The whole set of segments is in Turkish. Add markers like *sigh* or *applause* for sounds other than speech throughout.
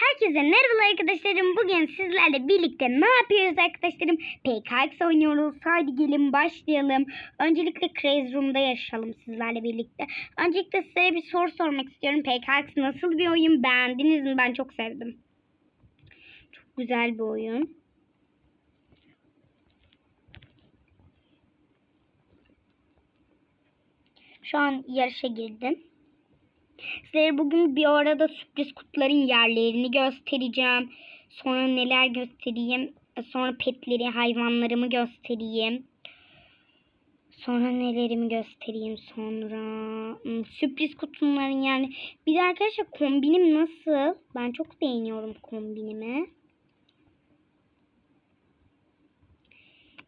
Herkese merhaba arkadaşlarım. Bugün sizlerle birlikte ne yapıyoruz arkadaşlarım? PKX oynuyoruz. Haydi gelin başlayalım. Öncelikle Crazy Room'da yaşayalım sizlerle birlikte. Öncelikle size bir soru sormak istiyorum. PKX nasıl bir oyun? Beğendiniz mi? Ben çok sevdim. Çok güzel bir oyun. Şu an yarışa girdim. Sizlere bugün bir arada sürpriz kutuların yerlerini göstereceğim. Sonra neler göstereyim. Sonra petleri, hayvanlarımı göstereyim. Sonra nelerimi göstereyim sonra. Hmm, Sürpriz kutuların yani. Bir de arkadaşlar kombinim nasıl? Ben çok beğeniyorum kombinimi.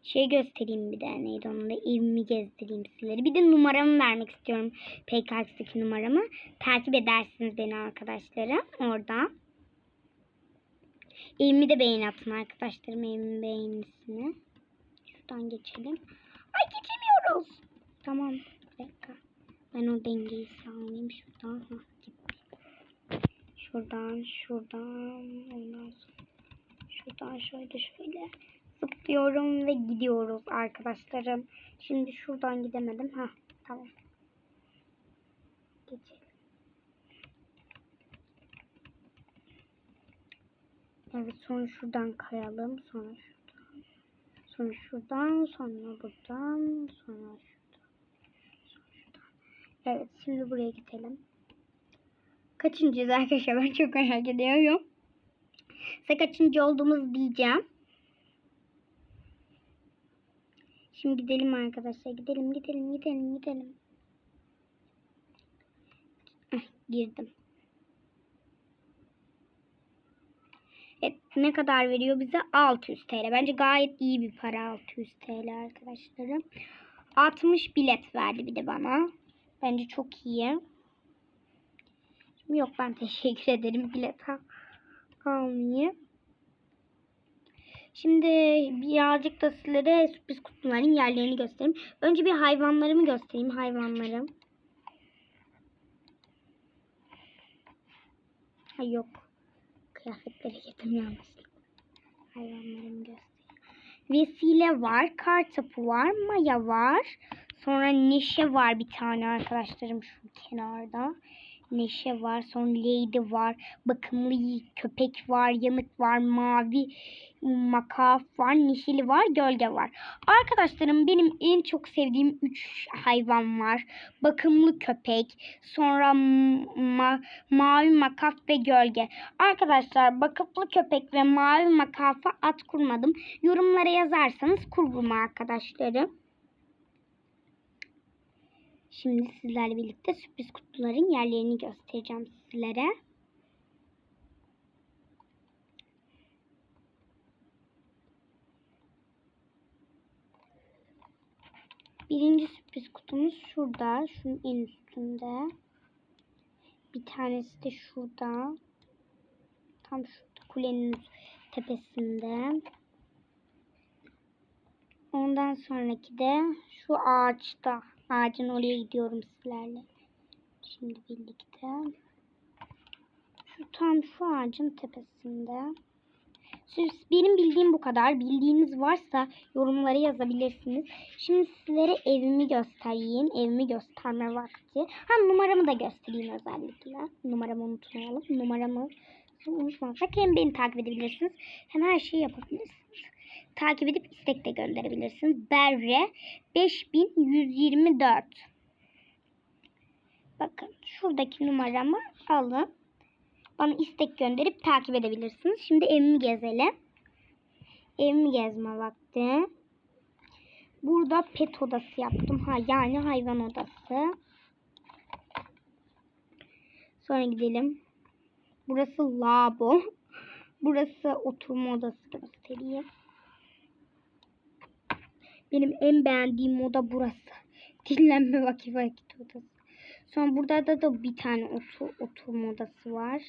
Şey göstereyim bir de neydi onun da evimi gezdireyim sizlere. Bir de numaramı vermek istiyorum. PKX'deki numaramı. Takip edersiniz beni arkadaşlarım orada. Evimi de beğen atın arkadaşlarım evimin beğenisini. Şuradan geçelim. Ay geçemiyoruz. Tamam bir dakika. Ben o dengeyi sağlayayım şuradan. Ha. Şuradan şuradan. Ondan sonra şuradan şöyle şöyle zıplıyorum ve gidiyoruz arkadaşlarım. Şimdi şuradan gidemedim. Ha tamam. Geçelim. Evet sonra şuradan kayalım. Sonra şuradan. Sonra şuradan. Sonra buradan. Sonra şuradan. Evet şimdi buraya gidelim. Kaçıncıyız arkadaşlar? Ben çok merak ediyorum. Size kaçıncı olduğumuz diyeceğim. Şimdi gidelim arkadaşlar. Gidelim gidelim gidelim gidelim. Heh, girdim. Evet ne kadar veriyor bize? 600 TL. Bence gayet iyi bir para 600 TL arkadaşlarım. 60 bilet verdi bir de bana. Bence çok iyi. Şimdi yok ben *laughs* teşekkür ederim bilet al. Şimdi birazcık da sizlere sürpriz kutuların yerlerini göstereyim. Önce bir hayvanlarımı göstereyim. Hayvanlarım. Ha yok. Kıyafetleri getirdim yanlışlıkla. Hayvanlarımı göstereyim. Vesile var. Kartopu var. Maya var. Sonra Neşe var bir tane arkadaşlarım şu kenarda. Neşe var. Sonra Lady var. Bakımlı köpek var. Yanık var. Mavi makaf var. Neşeli var. Gölge var. Arkadaşlarım benim en çok sevdiğim 3 hayvan var. Bakımlı köpek. Sonra ma- mavi makaf ve gölge. Arkadaşlar bakımlı köpek ve mavi makafa at kurmadım. Yorumlara yazarsanız kururum arkadaşlarım. Şimdi sizlerle birlikte sürpriz kutuların yerlerini göstereceğim sizlere. Birinci sürpriz kutumuz şurada. Şunun en üstünde. Bir tanesi de şurada. Tam şurada kulenin tepesinde. Ondan sonraki de şu ağaçta. Ağacın oraya gidiyorum sizlerle. Şimdi birlikte. Şu tam şu ağacın tepesinde. Siz, benim bildiğim bu kadar. Bildiğiniz varsa yorumlara yazabilirsiniz. Şimdi sizlere evimi göstereyim. Evimi gösterme vakti. Ha numaramı da göstereyim özellikle. Numaramı unutmayalım. Numaramı unutmazsak hem beni takip edebilirsiniz hem her şeyi yapabilirsiniz takip edip istek de gönderebilirsiniz. Berre 5124. Bakın şuradaki numaramı alın. Bana istek gönderip takip edebilirsiniz. Şimdi evimi gezelim. Evimi gezme vakti. Burada pet odası yaptım. Ha yani hayvan odası. Sonra gidelim. Burası lavabo. Burası oturma odası göstereyim. Benim en beğendiğim oda burası. *laughs* Dinlenme vakit vakit odası. Sonra burada da, da bir tane otur, oturma odası var.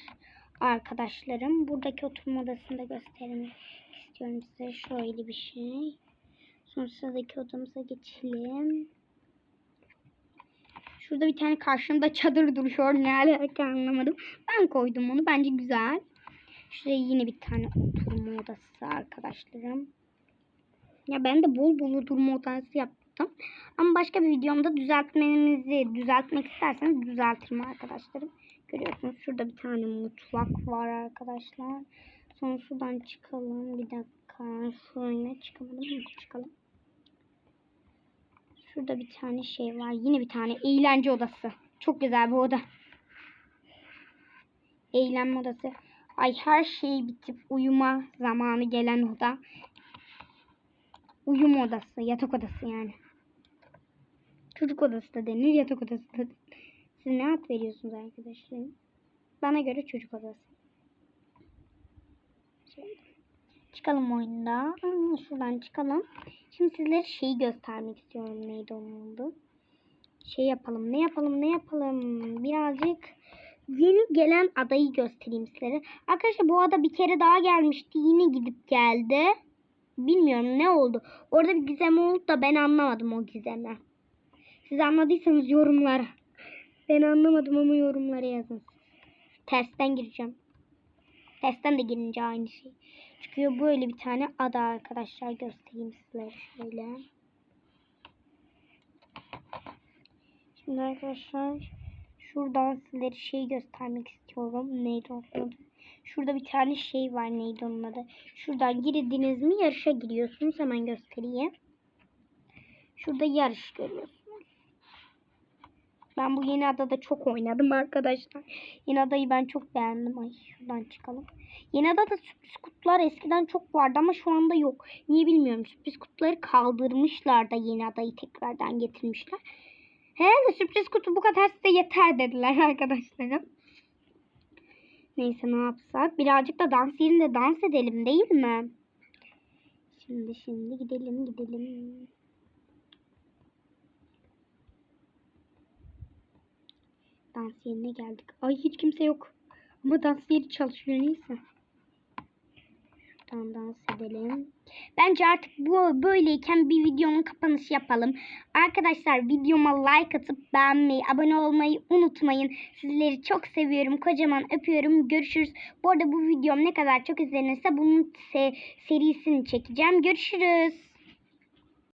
Arkadaşlarım. Buradaki oturma odasını da göstermek istiyorum size. Şöyle bir şey. Sonra sıradaki odamıza geçelim. Şurada bir tane karşımda çadır duruyor. Ne alaka anlamadım. Ben koydum onu. Bence güzel. Şuraya yine bir tane oturma odası arkadaşlarım. Ya ben de bol bol oturma odası yaptım. Ama başka bir videomda düzeltmenizi düzeltmek isterseniz düzeltirim arkadaşlarım. Görüyorsunuz şurada bir tane mutfak var arkadaşlar. Sonra şuradan çıkalım. Bir dakika. Şuraya çıkamadım? Çıkalım. Şurada bir tane şey var. Yine bir tane eğlence odası. Çok güzel bir oda. Eğlenme odası. Ay her şey bitip uyuma zamanı gelen oda. Uyum odası, yatak odası yani. Çocuk odası da denir, yatak odası da denir. Siz ne ad veriyorsunuz arkadaşlar? Bana göre çocuk odası. Çıkalım oyunda. Şuradan çıkalım. Şimdi sizlere şeyi göstermek istiyorum. Neydi onun? Şey yapalım. Ne yapalım? Ne yapalım? Birazcık yeni gelen adayı göstereyim sizlere. Arkadaşlar bu ada bir kere daha gelmişti. Yine gidip geldi. Bilmiyorum ne oldu. Orada bir gizem oldu da ben anlamadım o gizemi. Siz anladıysanız yorumlara. Ben anlamadım ama yorumlara yazın. Tersten gireceğim. Tersten de girince aynı şey. Çıkıyor böyle bir tane ada arkadaşlar göstereyim sizlere şöyle. Şimdi arkadaşlar şuradan sizlere şey göstermek istiyorum. Neydi onun? Şurada bir tane şey var neydi onun adı? Şuradan girdiniz mi yarışa giriyorsunuz. Hemen göstereyim. Şurada yarış görüyorsunuz. Ben bu yeni adada çok oynadım arkadaşlar. Yeni adayı ben çok beğendim. Ay şuradan çıkalım. Yeni adada sürpriz kutular eskiden çok vardı ama şu anda yok. Niye bilmiyorum. Sürpriz kutuları kaldırmışlar da yeni adayı tekrardan getirmişler. Herhalde sürpriz kutu bu kadar size yeter dediler *laughs* arkadaşlarım. Neyse ne yapsak? Birazcık da dans yerinde dans edelim değil mi? Şimdi şimdi gidelim gidelim. Dans yerine geldik. Ay hiç kimse yok. Ama dans yeri çalışıyor neyse. Şuradan dans edelim. Bence artık bu böyleyken bir videonun kapanışı yapalım. Arkadaşlar videoma like atıp beğenmeyi, abone olmayı unutmayın. Sizleri çok seviyorum. Kocaman öpüyorum. Görüşürüz. Bu arada bu videom ne kadar çok izlenirse bunun se- serisini çekeceğim. Görüşürüz.